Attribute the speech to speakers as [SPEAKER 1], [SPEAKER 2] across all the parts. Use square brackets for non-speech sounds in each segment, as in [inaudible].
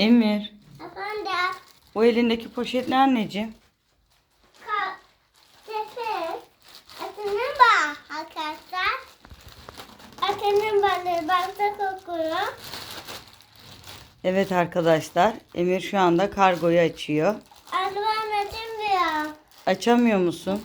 [SPEAKER 1] Emir,
[SPEAKER 2] Efendim.
[SPEAKER 1] o elindeki poşet ne anneciğim?
[SPEAKER 2] Sefer. Atının bak arkadaşlar. Atının balığı bakta kokuyor.
[SPEAKER 1] Evet arkadaşlar, Emir şu anda kargoyu açıyor.
[SPEAKER 2] Alvan açılmıyor.
[SPEAKER 1] Açamıyor musun?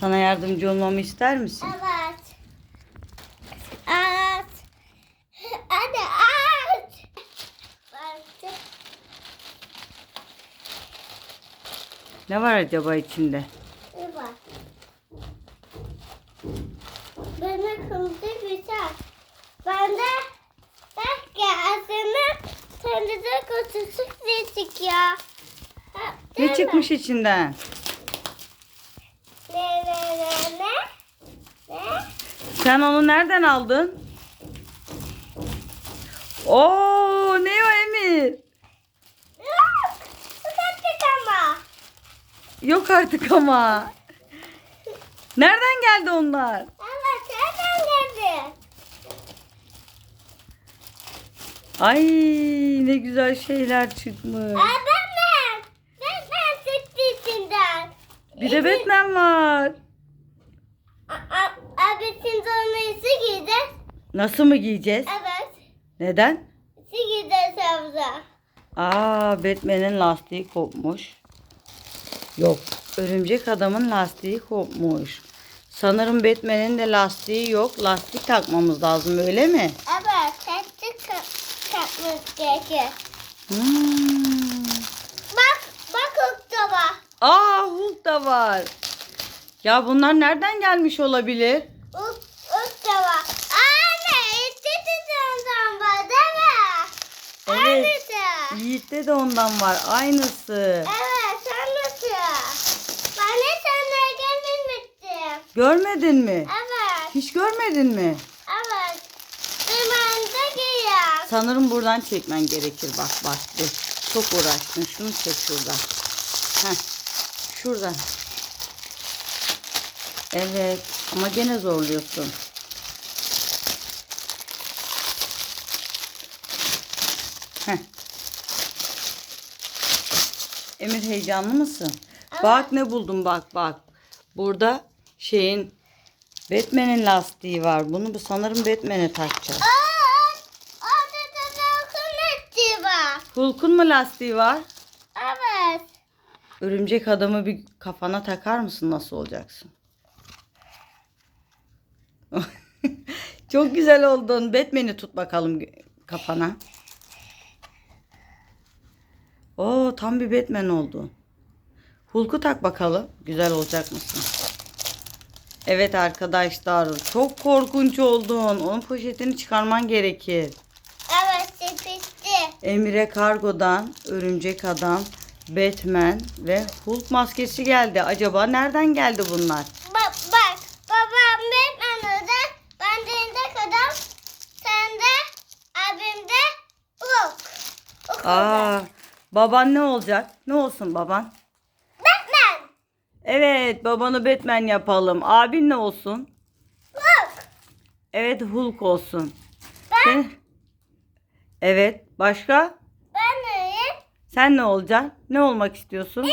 [SPEAKER 1] Sana yardımcı olmamı ister misin?
[SPEAKER 2] Evet.
[SPEAKER 1] Ne var acaba içinde?
[SPEAKER 2] Bir bak. Bana kımdı güzel. Ben de bak ya aslında sende de kutusu değişik ya. Ha, değil
[SPEAKER 1] Ne
[SPEAKER 2] mi?
[SPEAKER 1] çıkmış içinden?
[SPEAKER 2] Ne ne ne ne? Ne?
[SPEAKER 1] Sen onu nereden aldın? Oo, ne o Emir?
[SPEAKER 2] Yok. Bu kaçtık ama.
[SPEAKER 1] Yok artık ama. Nereden geldi onlar?
[SPEAKER 2] Evet nereden geldi?
[SPEAKER 1] Ay ne güzel şeyler çıkmış.
[SPEAKER 2] Aa Batman. Batman çıktı içinden.
[SPEAKER 1] Bir de Batman var.
[SPEAKER 2] A- a- Abi şimdi onu isi giyeceğiz.
[SPEAKER 1] Nasıl mı giyeceğiz?
[SPEAKER 2] Evet.
[SPEAKER 1] Neden?
[SPEAKER 2] İsi giyeceğiz havuza.
[SPEAKER 1] Aa Batman'in lastiği kopmuş. Yok. Örümcek adamın lastiği kopmuş. Sanırım Batman'in de lastiği yok. Lastik takmamız lazım öyle mi?
[SPEAKER 2] Evet. Kaçtık kapmış gerekir.
[SPEAKER 1] Hmm.
[SPEAKER 2] Bak. Bak oktaba.
[SPEAKER 1] Aa Hulk da var. Ya bunlar nereden gelmiş olabilir?
[SPEAKER 2] Oktaba. Anne. İtti tutundan var değil mi?
[SPEAKER 1] Evet.
[SPEAKER 2] Aynısı.
[SPEAKER 1] Yiğit'te de ondan var. Aynısı.
[SPEAKER 2] Evet. Aynısı. Ben de sana gelmemiştim.
[SPEAKER 1] Görmedin mi?
[SPEAKER 2] Evet.
[SPEAKER 1] Hiç görmedin mi?
[SPEAKER 2] Evet. Limanda giyer.
[SPEAKER 1] Sanırım buradan çekmen gerekir. Bak bak. Dur. Çok uğraştın. Şunu çek şuradan. Heh. Şuradan. Evet. Ama gene zorluyorsun. Heh. Emir heyecanlı mısın? Bak ne buldum bak bak. Burada şeyin Batman'in lastiği var. Bunu bu sanırım Batman'e takacağız.
[SPEAKER 2] Aa, orada da balkon etti var.
[SPEAKER 1] Hulk'un mu lastiği var?
[SPEAKER 2] Evet.
[SPEAKER 1] Örümcek adamı bir kafana takar mısın? Nasıl olacaksın? [laughs] Çok güzel oldun. Batman'i tut bakalım kafana. Oo tam bir Batman oldu. Hulk'u tak bakalım. Güzel olacak mısın? Evet arkadaşlar çok korkunç oldun. Onun poşetini çıkarman gerekir.
[SPEAKER 2] Evet sıkıştı.
[SPEAKER 1] Emre Kargo'dan Örümcek Adam, Batman ve Hulk maskesi geldi. Acaba nereden geldi bunlar?
[SPEAKER 2] Bak bak. Babam benim anladı. Ben de ne kadar. Sen de abim de Hulk. Kadar.
[SPEAKER 1] Aa, baban ne olacak? Ne olsun baban? Evet, babanı Batman yapalım. Abin ne olsun?
[SPEAKER 2] Hulk.
[SPEAKER 1] Evet, Hulk olsun.
[SPEAKER 2] Ben,
[SPEAKER 1] Sen... Evet, başka?
[SPEAKER 2] ben neyim?
[SPEAKER 1] Sen ne olacaksın? Ne olmak istiyorsun?
[SPEAKER 2] İnce.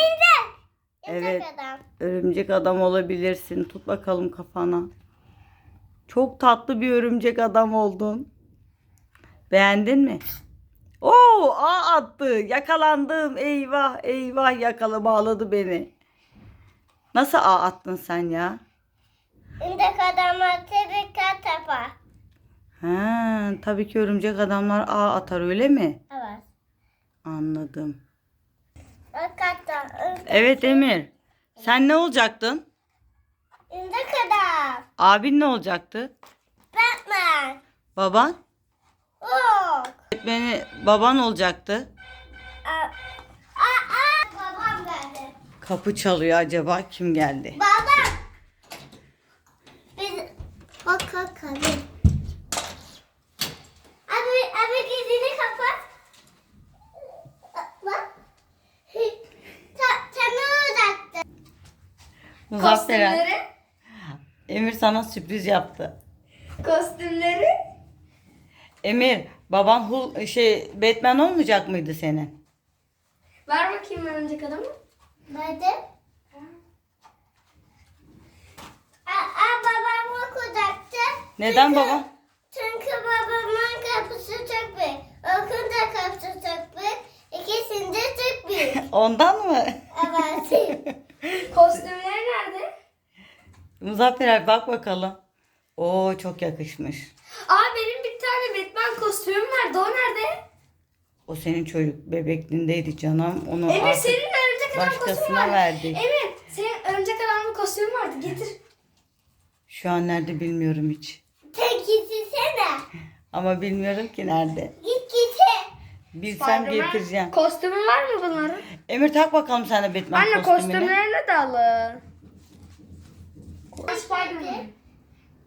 [SPEAKER 1] Evet.
[SPEAKER 2] adam.
[SPEAKER 1] Örümcek adam olabilirsin. Tut bakalım kafana. Çok tatlı bir örümcek adam oldun. Beğendin mi? Oo, ağ attı. Yakalandım. Eyvah, eyvah yakala bağladı beni. Nasıl ağ attın sen ya?
[SPEAKER 2] İnce adama tabii katapa.
[SPEAKER 1] Ha, tabii ki örümcek adamlar ağ atar öyle mi?
[SPEAKER 2] Evet.
[SPEAKER 1] Anladım.
[SPEAKER 2] Kata.
[SPEAKER 1] Evet Emir. Sen ne olacaktın?
[SPEAKER 2] İnce kadar.
[SPEAKER 1] Abin ne olacaktı?
[SPEAKER 2] Batman.
[SPEAKER 1] Baban?
[SPEAKER 2] Hulk.
[SPEAKER 1] Beni baban olacaktı.
[SPEAKER 2] Aa, aa, aa. Babam geldi.
[SPEAKER 1] Kapı çalıyor acaba kim geldi?
[SPEAKER 2] Baba. Biz bak bakalım. Abi abi gözünü kapat. Bak. Ta, sana uzattı.
[SPEAKER 1] Muzaffer Emir sana sürpriz yaptı.
[SPEAKER 3] Kostümleri.
[SPEAKER 1] Emir baban Hul şey Batman olmayacak mıydı senin?
[SPEAKER 3] Ver bakayım örümcek adamı.
[SPEAKER 2] Nerede? Aa, babam okudaktı.
[SPEAKER 1] Neden
[SPEAKER 2] Çünkü-
[SPEAKER 1] baba?
[SPEAKER 2] Çünkü babamın kapısı çok büyük. Okun da kapısı çok büyük. İkisinde çok büyük. [laughs]
[SPEAKER 1] Ondan mı?
[SPEAKER 2] Evet. [laughs]
[SPEAKER 3] Kostümleri nerede?
[SPEAKER 1] Muzaffer abi bak bakalım. Oo çok yakışmış.
[SPEAKER 3] Aa benim bir tane Batman kostümüm vardı. O nerede?
[SPEAKER 1] O senin çocuk bebekliğindeydi canım. Onu
[SPEAKER 3] Emir
[SPEAKER 1] artık
[SPEAKER 3] senin örümcek adam kostümün
[SPEAKER 1] başkasına
[SPEAKER 3] vardı.
[SPEAKER 1] verdik.
[SPEAKER 3] Emir senin örümcek adamın kostümün vardı. Getir.
[SPEAKER 1] Şu an nerede bilmiyorum hiç.
[SPEAKER 2] Tek gitsene.
[SPEAKER 1] Ama bilmiyorum ki nerede.
[SPEAKER 2] Git git.
[SPEAKER 1] Bilsem
[SPEAKER 3] Spiderman
[SPEAKER 1] getireceğim.
[SPEAKER 3] Kostümün var mı bunların?
[SPEAKER 1] Emir tak bakalım sen de Batman
[SPEAKER 3] Anne
[SPEAKER 1] kostümünü.
[SPEAKER 3] kostümlerini de alın. Spiderman.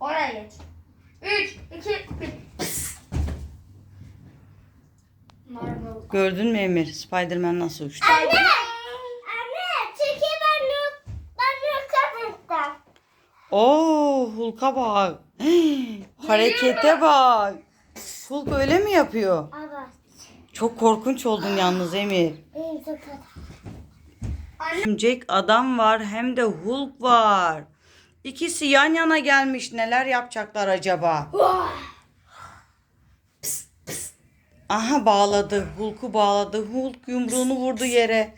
[SPEAKER 3] Oraya geç. 3, 2, 1. Marvel.
[SPEAKER 1] Gördün mü Emir? Spiderman nasıl uçtu?
[SPEAKER 2] Anne. Çünkü ben yok. Ben yok kapıda.
[SPEAKER 1] Oo Hulk'a bak. [gasps] Harekete bak. Hulk öyle mi yapıyor?
[SPEAKER 2] Evet.
[SPEAKER 1] Çok korkunç oldun yalnız Emir.
[SPEAKER 2] Benim çok.
[SPEAKER 1] Örümcek adam var hem de Hulk var. İkisi yan yana gelmiş. Neler yapacaklar acaba? Aha bağladı. Hulk'u bağladı. Hulk yumruğunu vurdu yere.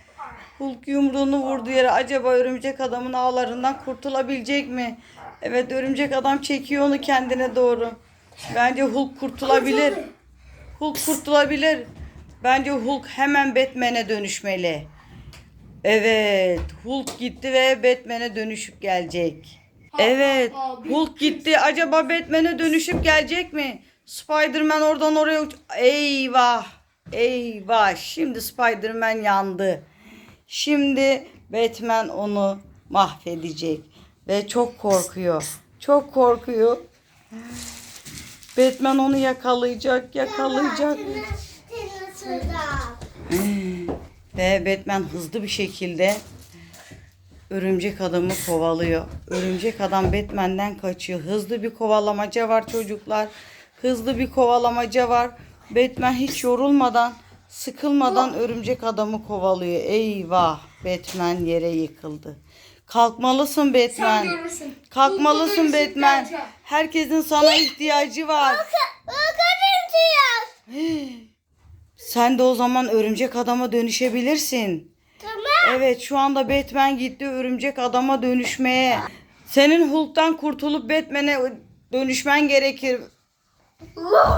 [SPEAKER 1] Hulk yumruğunu vurdu yere. Acaba örümcek adamın ağlarından kurtulabilecek mi? Evet örümcek adam çekiyor onu kendine doğru. Bence Hulk kurtulabilir. Hulk kurtulabilir. Bence Hulk hemen Batman'e dönüşmeli. Evet, Hulk gitti ve Batman'e dönüşüp gelecek. Evet, Hulk gitti. Acaba Batman'e dönüşüp gelecek mi? Spider-Man oradan oraya uç... Eyvah! Eyvah! Şimdi Spider-Man yandı. Şimdi Batman onu mahvedecek. Ve çok korkuyor. Çok korkuyor. Batman onu yakalayacak, yakalayacak. Ve Batman hızlı bir şekilde örümcek adamı kovalıyor. Örümcek adam Batman'den kaçıyor. Hızlı bir kovalamaca var çocuklar. Hızlı bir kovalamaca var. Batman hiç yorulmadan, sıkılmadan örümcek adamı kovalıyor. Eyvah! Batman yere yıkıldı. Kalkmalısın Batman.
[SPEAKER 3] görürsün.
[SPEAKER 1] Kalkmalısın
[SPEAKER 3] Hulk'a
[SPEAKER 1] Batman.
[SPEAKER 3] gelecek.
[SPEAKER 1] Herkesin sana ihtiyacı var. [gasps] Sen de o zaman örümcek adama dönüşebilirsin.
[SPEAKER 2] Tamam.
[SPEAKER 1] Evet şu anda Batman gitti örümcek adama dönüşmeye. Senin Hulk'tan kurtulup Batman'e dönüşmen gerekir. [gasps]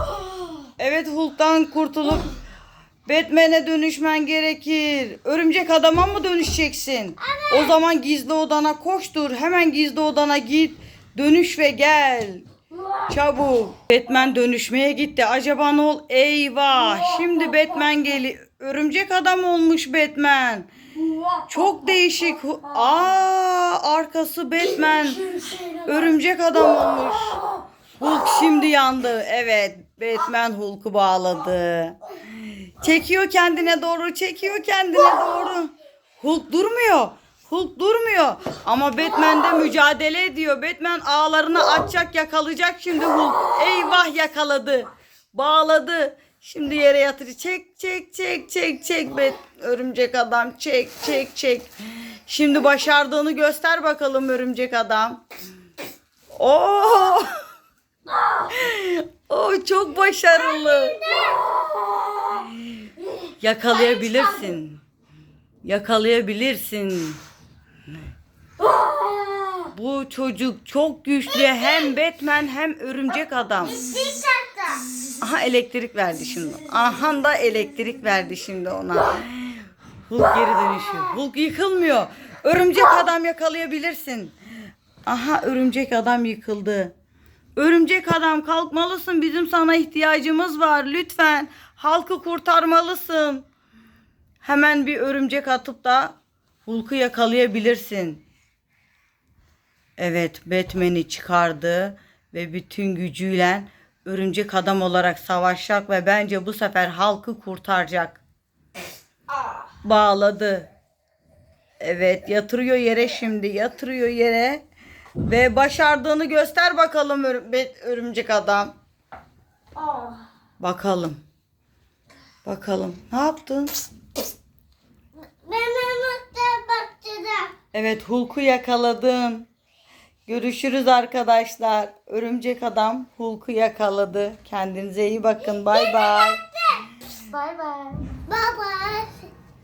[SPEAKER 1] Evet Hulk'tan kurtulup Batman'e dönüşmen gerekir. Örümcek adama mı dönüşeceksin? O zaman gizli odana koştur. Hemen gizli odana git. Dönüş ve gel. Çabuk. Batman dönüşmeye gitti. Acaba ne ol? Eyvah. Şimdi Batman geli. Örümcek adam olmuş Batman. Çok değişik. Aa, arkası Batman. Örümcek adam olmuş. Hulk şimdi yandı. Evet, Batman Hulk'u bağladı. Çekiyor kendine doğru, çekiyor kendine doğru. Hulk durmuyor. Hulk durmuyor. Ama Batman de mücadele ediyor. Batman ağlarını açacak, yakalayacak şimdi Hulk. Eyvah yakaladı. Bağladı. Şimdi yere yatırı. Çek, çek, çek, çek, çek. Bat örümcek adam. Çek, çek, çek. Şimdi başardığını göster bakalım örümcek adam. Oo! [laughs] Oo çok başarılı. Yakalayabilirsin. Yakalayabilirsin. Bu çocuk çok güçlü. Hem Batman hem örümcek adam. Aha elektrik verdi şimdi. Aha da elektrik verdi şimdi ona. Hulk geri dönüşüyor. Hulk yıkılmıyor. Örümcek adam yakalayabilirsin. Aha örümcek adam yıkıldı. Örümcek adam kalkmalısın. Bizim sana ihtiyacımız var. Lütfen halkı kurtarmalısın. Hemen bir örümcek atıp da Hulk'u yakalayabilirsin. Evet, Batman'i çıkardı ve bütün gücüyle örümcek adam olarak savaşacak ve bence bu sefer halkı kurtaracak. Bağladı. Evet, yatırıyor yere şimdi, yatırıyor yere ve başardığını göster bakalım ör- be- örümcek adam. Bakalım. Bakalım. Ne yaptın?
[SPEAKER 2] Ben Mahmut'a bakacağım.
[SPEAKER 1] Evet Hulk'u yakaladın. Görüşürüz arkadaşlar. Örümcek adam Hulk'u yakaladı. Kendinize iyi bakın. Bay bay.
[SPEAKER 3] Bay bay.
[SPEAKER 2] Baba.